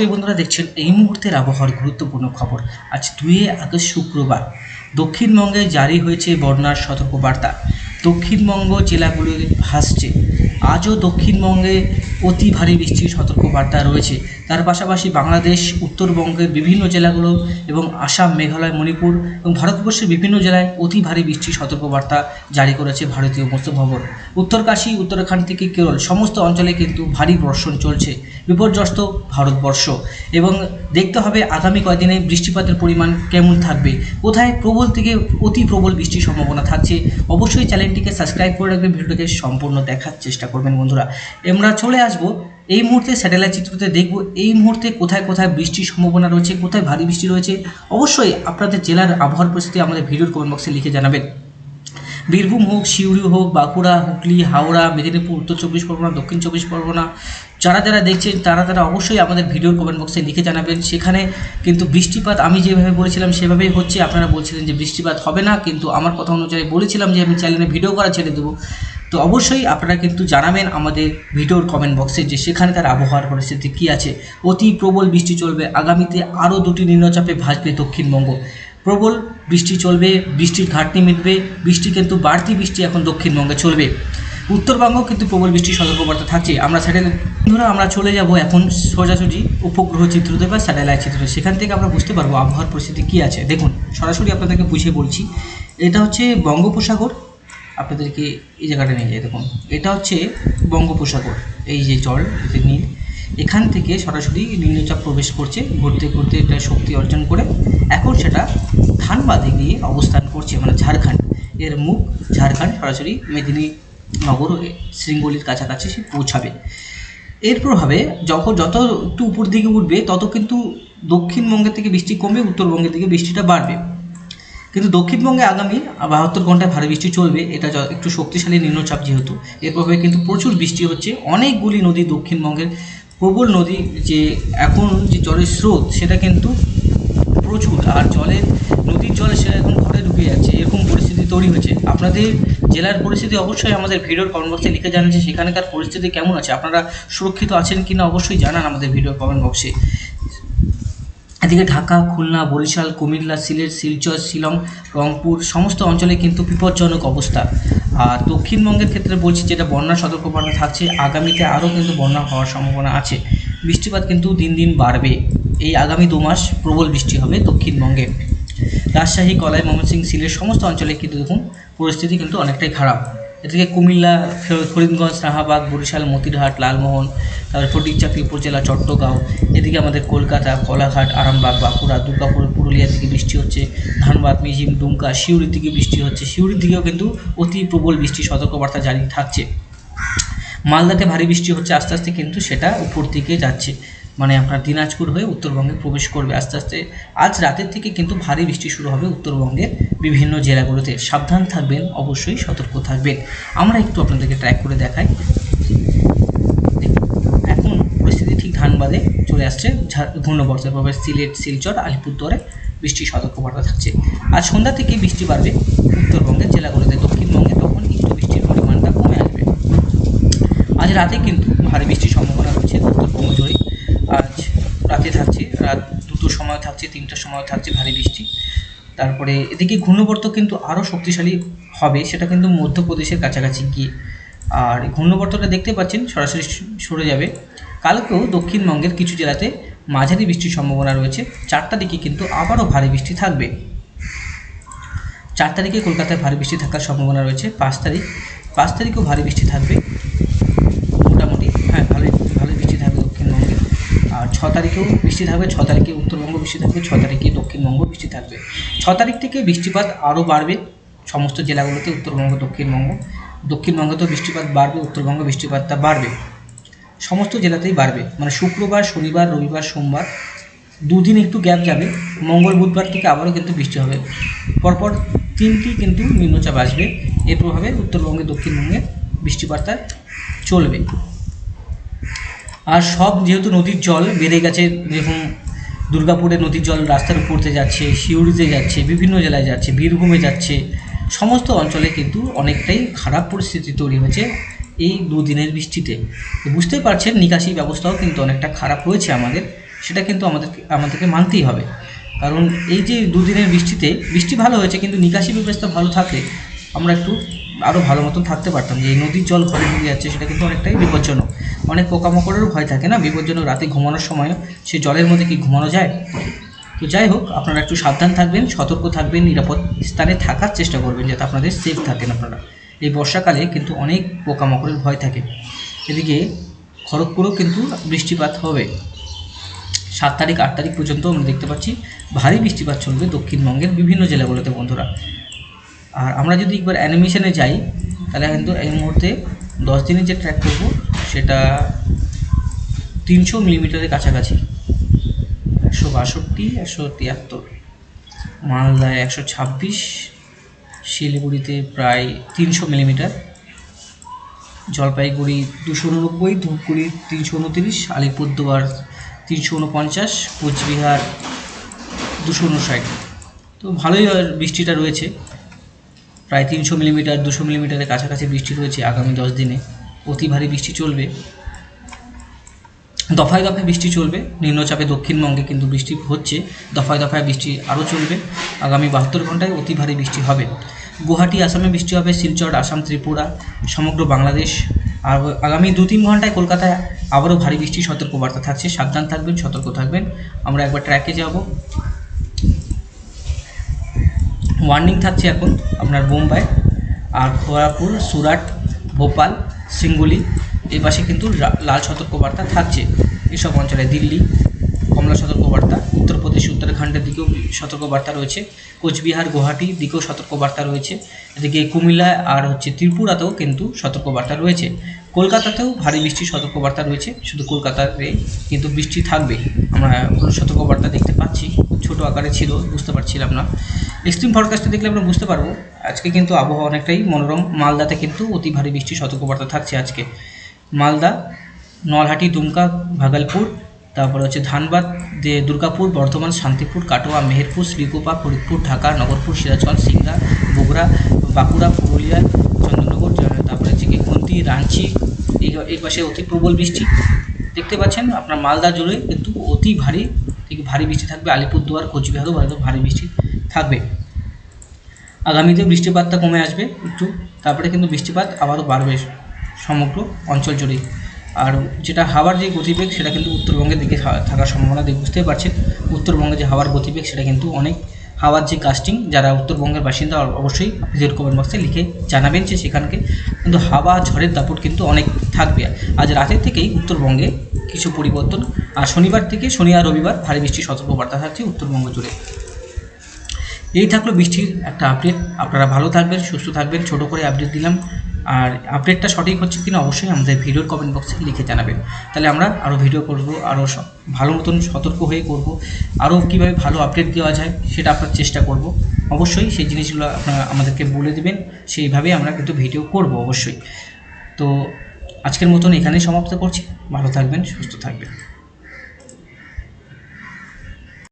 প্রিয় বন্ধুরা দেখছেন, এই মুহূর্তের আবহাওয়ার গুরুত্বপূর্ণ খবর। আজ দুয়ে আগস্ট শুক্রবার। দক্ষিণবঙ্গে জারি হয়েছে বন্যার সতর্কবার্তা। দক্ষিণবঙ্গ জেলাগুলি ভাসছে। আজও দক্ষিণবঙ্গে অতি ভারী বৃষ্টির সতর্কবার্তা রয়েছে। তার পাশাপাশি বাংলাদেশ, উত্তরবঙ্গের বিভিন্ন জেলাগুলো এবং আসাম, মেঘালয়, মণিপুর এবং ভারতবর্ষের বিভিন্ন জেলায় অতি ভারী বৃষ্টির সতর্কবার্তা জারি করেছে ভারতীয় মৌসুম ভবন উত্তরকাশী উত্তরাখণ্ড থেকে কেরল সমস্ত অঞ্চলে কিন্তু ভারী বর্ষণ চলছে। বিপর্যস্ত ভারতবর্ষ। এবং দেখতে হবে আগামী কয়েকদিনে বৃষ্টিপাতের পরিমাণ কেমন থাকবে। কোথায় প্রবল থেকে অতি প্রবল বৃষ্টির সম্ভাবনা থাকছে? অবশ্যই চ্যানেলটিকে সাবস্ক্রাইব করে রাখবেন, ভিডিওটাকে সম্পূর্ণ দেখার চেষ্টা করবেন বন্ধুরা। আমরা চলে আসব, এই মুহূর্তে স্যাটেলাইট চিত্রতে দেখব, এই মুহূর্তে কোথায় কোথায় বৃষ্টির সম্ভাবনা রয়েছে, কোথায় ভারী বৃষ্টি রয়েছে, অবশ্যই আপনাদের জেলার আবহাওয়ার পরিস্থিতি আমাদের ভিডিওর কমেন্ট বক্সে লিখে জানাবেন। বীরভূম হোক, সিউড়ি হোক, বাঁকুড়া, হুগলি, হাওড়া, মেদিনীপুর, উত্তর চব্বিশ পরগনা, দক্ষিণ চব্বিশ পরগনা, যারা যারা দেখছেন, তারা তারা অবশ্যই আমাদের ভিডিওর কমেন্ট বক্সে লিখে জানাবেন। সেখানে কিন্তু বৃষ্টিপাত, আমি যেভাবে বলেছিলাম, সেভাবেই হচ্ছে। আপনারা বলছিলেন যে বৃষ্টিপাত হবে না, কিন্তু আমার কথা অনুযায়ী বলেছিলাম যে আমি চ্যানেলে ভিডিও করা ছেড়ে দেবো। তো অবশ্যই আপনারা কিন্তু জানাবেন আমাদের ভিডিওর কমেন্ট বক্সে যে সেখানকার আবহাওয়ার পরিস্থিতি কী আছে। অতি প্রবল বৃষ্টি চলবে। আগামীতে আরও দুটি নিম্নচাপে ভাসবে দক্ষিণবঙ্গ। প্রবল বৃষ্টি চলবে, বৃষ্টির ঘাটতি মিটবে, বৃষ্টি কিন্তু বাড়তি বৃষ্টি এখন দক্ষিণবঙ্গে চলবে। উত্তরবঙ্গ কিন্তু প্রবল বৃষ্টির সতর্কবার্তা থাকছে। আমরা স্যাটেলাইট ধরো আমরা চলে যাব এখন সোজাসুজি উপগ্রহ চিত্রতে বা স্যাটেলাইট চিত্রতে সেখান থেকে আমরা বুঝতে পারব আবহাওয়ার পরিস্থিতি কী আছে। দেখুন, সরাসরি আপনাদেরকে বুঝিয়ে বলছি। এটা হচ্ছে বঙ্গোপসাগর আপনাদেরকে এই জায়গাটা নিয়ে যাই দেখুন, এটা হচ্ছে বঙ্গোপসাগর, এই যে জল নীল, এখান থেকে সরাসরি নিম্নচাপ প্রবেশ করছে, ঘুরতে ঘুরতে এটা শক্তি অর্জন করে। এখন সেটা ধানবাদে গিয়ে অবস্থান করছে মানে ঝাড়খণ্ড। এর মুখ ঝাড়খণ্ড, সরাসরি মেদিনীনগর শৃঙ্গলির কাছাকাছি সে পৌঁছাবে। এর প্রভাবে যখন যত একটু উপর দিকে উঠবে, তত কিন্তু দক্ষিণবঙ্গের থেকে বৃষ্টি কমবে, উত্তরবঙ্গের দিকে বৃষ্টিটা বাড়বে। কিন্তু দক্ষিণবঙ্গে আগামী বাহাত্তর ঘন্টায় ভারী বৃষ্টি চলবে, এটা একটু শক্তিশালী নিম্নচাপ যেহেতু। এর প্রভাবে কিন্তু প্রচুর বৃষ্টি হচ্ছে। অনেকগুলি নদী দক্ষিণবঙ্গের প্রবল নদী যে এখন যে জলের স্রোত, সেটা কিন্তু প্রচুর। আর জলের, নদীর জল সে এখন ঘরে ঢুকে যাচ্ছে, এরকম পরিস্থিতি তৈরি হয়েছে আপনাদের জেলার পরিস্থিতি অবশ্যই আমাদের ভিডিওর কমেন্ট বক্সে লিখে জানান যে সেখানকার পরিস্থিতি কেমন আছে। আপনারা সুরক্ষিত আছেন কিনা অবশ্যই জানান আমাদের ভিডিওর কমেন্ট বক্সে। এদিকে ঢাকা, খুলনা, বরিশাল, কুমিল্লা, সিলেট, শিলচর, শিলং, রংপুর সমস্ত অঞ্চলে কিন্তু বিপজ্জনক অবস্থা। আর দক্ষিণবঙ্গের ক্ষেত্রে বলছি যেটা বন্যা সতর্কবার্তা থাকছে, আগামীতে আরও কিন্তু বন্যা হওয়ার সম্ভাবনা আছে। বৃষ্টিপাত কিন্তু দিন দিন বাড়বে। এই আগামী দু মাস প্রবল বৃষ্টি হবে দক্ষিণবঙ্গে। রাজশাহী, কলাই, ময়মনসিংহ, সিলেট সমস্ত অঞ্চলে কিন্তু দেখুন পরিস্থিতি কিন্তু অনেকটাই খারাপ। এদিকে কুমিল্লা ফরিদগঞ্জ, শাহাবাগ, বরিশাল, মতিরহাট, লালমোহন, তারপরে ফটিকচাকরি উপজেলা চট্টগাঁও, এদিকে আমাদের কলকাতা, কোলাঘাট, আরামবাগ, বাঁকুড়া, দুর্গাপুর, পুরুলিয়ার দিকে বৃষ্টি হচ্ছে, ধানবাদ মিজিম দুমকা সিউড়ির দিকে বৃষ্টি হচ্ছে, সিউড়ির দিকেও কিন্তু অতি প্রবল বৃষ্টির সতর্কবার্তা জারি থাকছে। মালদাতে ভারী বৃষ্টি হচ্ছে, আস্তে আস্তে কিন্তু সেটা উপর দিকে যাচ্ছে। মানে আপনার দিনাজপুর হয়ে উত্তরবঙ্গে প্রবেশ করবে আস্তে আস্তে। আজ রাতের থেকে কিন্তু ভারী বৃষ্টি শুরু হবে উত্তরবঙ্গের বিভিন্ন জেলাগুলোতে। সাবধান থাকবেন, অবশ্যই সতর্ক থাকবেন। আমরা একটু আপনাদেরকে ট্র্যাক করে দেখাই। এখন পরিস্থিতি ঠিক ধানবাদে চলে আসছে। ঘূর্ণবর্ষের প্রভাবে সিলেট, শিলচর, আলিপুরদুয়ারে বৃষ্টির সতর্কবার্তা থাকছে। আজ সন্ধ্যা থেকে বৃষ্টি বাড়বে উত্তরবঙ্গের জেলাগুলোতে। দক্ষিণবঙ্গে তখন একটু বৃষ্টির পরিমাণটা কমে আসবে। আজ রাতে কিন্তু ভারী বৃষ্টির সম্ভাবনা রয়েছে উত্তরবঙ্গ জুড়ে। রাতে থাকছে, রাত দুটোর সময় থাকছে, তিনটার সময় থাকছে, ভারী বৃষ্টি। তারপরে এদিকে ঘূর্ণবর্ত কিন্তু আরও শক্তিশালী হবে, সেটা কিন্তু মধ্যপ্রদেশের কাছাকাছি গিয়ে। আর ঘূর্ণবর্তটা দেখতে পাচ্ছেন, সরাসরি সরে যাবে। কালকেও দক্ষিণবঙ্গের কিছু জেলাতে মাঝারি বৃষ্টির সম্ভাবনা রয়েছে চারটা দিকে কিন্তু আবারও ভারী বৃষ্টি থাকবে। চার তারিখে কলকাতায় ভারী বৃষ্টি থাকার সম্ভাবনা রয়েছে, পাঁচ তারিখ, পাঁচ তারিখেও ভারী বৃষ্টি থাকবে মোটামুটি হ্যাঁ ভালোই ভালোই বৃষ্টি থাকবে দক্ষিণবঙ্গে আর ছ তারিখেও বৃষ্টি থাকবে, ছ তারিখে উত্তরবঙ্গ বৃষ্টি থাকবে, ছ তারিখে দক্ষিণবঙ্গ বৃষ্টি থাকবে। ছ তারিখ থেকে বৃষ্টিপাত আরও বাড়বে সমস্ত জেলাগুলোতে, উত্তরবঙ্গ, দক্ষিণবঙ্গ। দক্ষিণবঙ্গতেও বৃষ্টিপাত বাড়বে, উত্তরবঙ্গ বৃষ্টিপাতটা বাড়বে। সমস্ত জেলাতেই বাড়বে। মানে শুক্রবার, শনিবার, রবিবার, সোমবার দুদিন একটু গ্যাপ যাবে। মঙ্গল, বুধবার থেকে আবারও কিন্তু বৃষ্টি হবে। পরপর তিনটি কিন্তু নিম্নচাপ আসবে। এর প্রভাবে উত্তরবঙ্গে, দক্ষিণবঙ্গে বৃষ্টিপাতটা চলবে। আর সব যেহেতু নদীর জল বেড়ে গেছে, যেরকম দুর্গাপুরে নদীর জল রাস্তার উপরতে যাচ্ছে, সিউড়িতে যাচ্ছে, বিভিন্ন জেলায় যাচ্ছে, বীরভূমে যাচ্ছে, সমস্ত অঞ্চলে কিন্তু অনেকটাই খারাপ পরিস্থিতি তৈরি হয়েছে এই দুদিনের বৃষ্টিতে। তো বুঝতেই পারছেন, নিকাশি ব্যবস্থাও কিন্তু অনেকটা খারাপ হয়েছে আমাদের, সেটা কিন্তু আমাদেরকে আমাদেরকে মানতেই হবে। কারণ এই যে দুদিনের বৃষ্টিতে, বৃষ্টি ভালো হয়েছে, কিন্তু নিকাশি ব্যবস্থা ভালো থাকলে আমরা একটু আরও ভালো মতন থাকতে পারতাম। যে এই নদীর জল ঘরে ঢুকে যাচ্ছে সেটা কিন্তু অনেকটাই বিপজ্জনক। অনেক পোকামাকড়েরও ভয় থাকে না? বিপজ্জনক রাতে ঘুমানোর সময় সে জলের মধ্যে কি ঘুমানো যায়? তো যাই হোক, আপনারা একটু সাবধান থাকবেন, সতর্ক থাকবেন, নিরাপদ স্থানে থাকার চেষ্টা করবেন যাতে আপনাদের সেফ থাকেন আপনারা। এই বর্ষাকালে কিন্তু অনেক পোকামাকড়ের ভয় থাকে। এদিকে খড়গপুরেও কিন্তু বৃষ্টিপাত হবে। সাত তারিখ, আট তারিখ পর্যন্ত আমরা দেখতে পাচ্ছি, ভারী বৃষ্টিপাত চলবে দক্ষিণবঙ্গের বিভিন্ন জেলাগুলোতে বন্ধুরা। আর আমরা যদি একবার অ্যানিমেশনে যাই, তাহলে কিন্তু এই মুহূর্তে দশ দিনের যে ট্র্যাক করব, সেটা তিনশো মিলিমিটারের কাছাকাছি। একশো বাষট্টি, একশো তিয়াত্তর। মালদায় একশো ছাব্বিশ, শিলিগুড়িতে প্রায় তিনশো মিলিমিটার জলপাইগুড়ি দুশো উননব্বই, ধূপগুড়ি তিনশো উনতিরিশ, আলিপুরদুয়ার তিনশো উনপঞ্চাশ, কোচবিহার দুশো উনষাট। তো ভালোই বৃষ্টিটা রয়েছে। প্রায় তিনশো মিলিমিটার, দুশো মিলিমিটারের কাছাকাছি বৃষ্টি রয়েছে আগামী দশ দিনে। অতি ভারী বৃষ্টি চলবে। দফায় দফায় বৃষ্টি চলবে। নিম্নচাপে দক্ষিণবঙ্গে কিন্তু বৃষ্টি হচ্ছে। দফায় দফায় বৃষ্টি আরও চলবে। আগামী বাহাত্তর ঘন্টায় অতি ভারী বৃষ্টি হবে। গুয়াহাটি, আসামে বৃষ্টি হবে। শিলচর, আসাম, ত্রিপুরা, সমগ্র বাংলাদেশ। আর আগামী দু তিন ঘন্টায় কলকাতায় আবারও ভারী বৃষ্টির সতর্কবার্তা থাকছে। সাবধান থাকবেন, সতর্ক থাকবেন। আমরা একবার ট্র্যাকে যাব। ওয়ার্নিং থাকছে এখন আপনার বোম্বাই আর খোয়ারপুর সুরাট, ভোপাল, সিঙ্গুলি, এই পাশে কিন্তু লাল সতর্কবার্তা থাকছে। এসব অঞ্চলে দিল্লি, কমলা সতর্কবার্তা, উত্তরপ্রদেশ, উত্তরাখণ্ডের দিকেও সতর্কবার্তা রয়েছে। কোচবিহার, গুয়াহাটি দিকেও সতর্কবার্তা রয়েছে। এদিকে কুমিল্লা আর হচ্ছে ত্রিপুরাতেও কিন্তু সতর্কবার্তা রয়েছে। কলকাতাতেও ভারী বৃষ্টির সতর্কবার্তা রয়েছে, শুধু কলকাতাতে কিন্তু বৃষ্টি থাকবে। আমরা সতর্কবার্তা দেখতে পাচ্ছি, ছোট আকারে ছিল, বুঝতে পারছিলাম না। এক্সট্রিম ফরকাস্টে দেখলে আমরা বুঝতে পারব, আজকে কিন্তু আবহাওয়া অনেকটাই মনোরম। মালদাতে কিন্তু অতি ভারী বৃষ্টির সতর্কবার্তা থাকছে আজকে। মালদা, নলহাটি, দুমকা, ভাগলপুর, তারপরে হচ্ছে ধানবাদ দুর্গাপুর, বর্ধমান, শান্তিপুর, কাটোয়া, মেহেরপুর, শ্রীকোপা, ফরিদপুর, ঢাকা, নগরপুর, সিরাজগঞ্জ সিংড়া বগুড়া, বাঁকুড়া, পুরুলিয়া খুন্তি রাঞ্চি এই পাশে অতি প্রবল বৃষ্টি। দেখতে পাচ্ছেন আপনার মালদা জুড়ে কিন্তু অতি ভারী থেকে ভারী বৃষ্টি থাকবে। আলিপুরদুয়ার কোচবিহারও হয়তো ভারী বৃষ্টি থাকবে। আগামীতে বৃষ্টিপাতটা কমে আসবে একটু, তারপরে কিন্তু বৃষ্টিপাত আবারও বাড়বে সমগ্র অঞ্চল জুড়েই আর যেটা হাওয়ার যে গতিবেগ, সেটা কিন্তু উত্তরবঙ্গের দিকে থাকার সম্ভাবনা দিয়ে বুঝতেই পারছেন। উত্তরবঙ্গে যে হাওয়ার গতিবেগ, সেটা কিন্তু অনেক হাওয়ার যে কাস্টিং যারা উত্তরবঙ্গের বাসিন্দা অবশ্যই ভিজিট কমেন্ট বক্সে লিখে জানাবেন যে সেখানকে। কিন্তু হাওয়া, ঝড়ের দাপট কিন্তু অনেক থাকবে। আজ রাতের থেকেই উত্তরবঙ্গে কিছু পরিবর্তন। আর শনিবার থেকে শনি আর রবিবার ভারী বৃষ্টির সতর্কবার্তা থাকছে উত্তরবঙ্গ জুড়ে। এই থাকল বৃষ্টির একটা আপডেট আপনারা ভালো থাকবেন, সুস্থ থাকবেন। ছোট করে আপডেট দিলাম। আর আপডেটটা সঠিক হচ্ছে কিনা অবশ্যই আমাদের ভিডিওর কমেন্ট বক্সে লিখে জানাবেন। তাহলে আমরা আরও ভিডিও করব আরও ভালো মতন সতর্ক হয়ে করব আরও কীভাবে ভালো আপডেট দেওয়া যায় সেটা আপনার চেষ্টা করব। অবশ্যই সেই জিনিসগুলো আপনারা আমাদেরকে বলে দেবেন, সেইভাবেই আমরা কিন্তু ভিডিও করব অবশ্যই। তো আজকের মতন এখানেই সমাপ্ত করছি। ভালো থাকবেন, সুস্থ থাকবেন।